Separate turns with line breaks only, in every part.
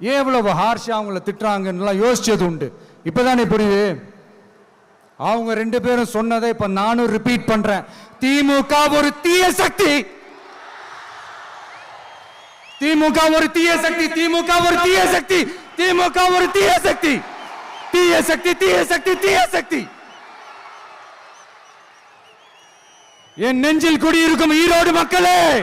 ஏன் இவ்வளவு ஹார்ஷா அவங்கள திட்டுறாங்கன்னுலாம் யோசிச்சது உண்டு. இப்பதானே புரியுது? அவங்க ரெண்டு பேரும் சொன்னதை இப்போ நானும் ரிப்பீட் பண்றேன். திமுக ஒரு தீய சக்தி. திமுக ஒரு தீய சக்தி திமுக ஒரு தீய சக்தி திமுக ஒரு தீய சக்தி. தீய சக்தி தீய சக்தி தீய சக்தி. என் நெஞ்சில் குடியிருக்கும் ஈரோடு மக்களே!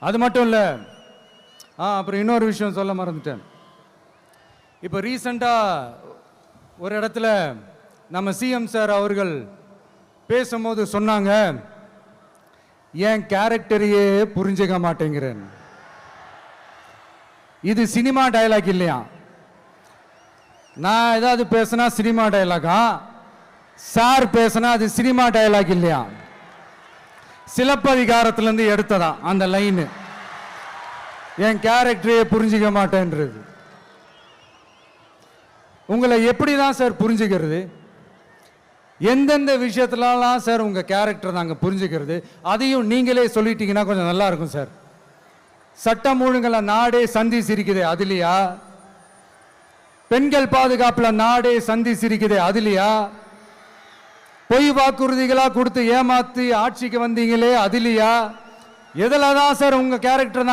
அது மட்டும் இல்லை. ஆ அப்புறம் இன்னொரு விஷயம் சொல்ல மறந்துட்டேன். இப்போ ரீசண்டாக ஒரு இடத்துல நம்ம சிஎம் சார் அவர்கள் பேசும்போது சொன்னாங்க என் கேரக்டரையே புரிஞ்சுக்க மாட்டேங்கிறேன். இது சினிமா டயலாக் இல்லையா? நான் ஏதாவது பேசினா சினிமா டயலாகா சார் பேசினா அது சினிமா டயலாக் இல்லையா? சிலப்பதிகாரத்திலேருந்து எடுத்ததா? அந்த லைனு என் கேரக்டரையே புரிஞ்சிக்க மாட்டேன்றது. உங்களை எப்படி தான் சார் புரிஞ்சுக்கிறது? எந்தெந்த விஷயத்துலலாம் சார் உங்கள் கேரக்டர் நாங்கள் புரிஞ்சுக்கிறது? அதையும் நீங்களே சொல்லிட்டீங்கன்னா கொஞ்சம் நல்லா இருக்கும் சார் சட்டம் ஒழுங்கில் நாடே சந்தி சிரிக்குதே அதுலையா? பெண்கள் பாதுகாப்பில் நாடே சந்தி சிரிக்குதே அதுலையா? பொய் வாக்குறுதிகளா கொடுத்து ஏமாத்தி ஆட்சிக்கு வந்தீங்களே அதிலியா? எதில் தான் சார் உங்க கேரக்டர் நாங்கள்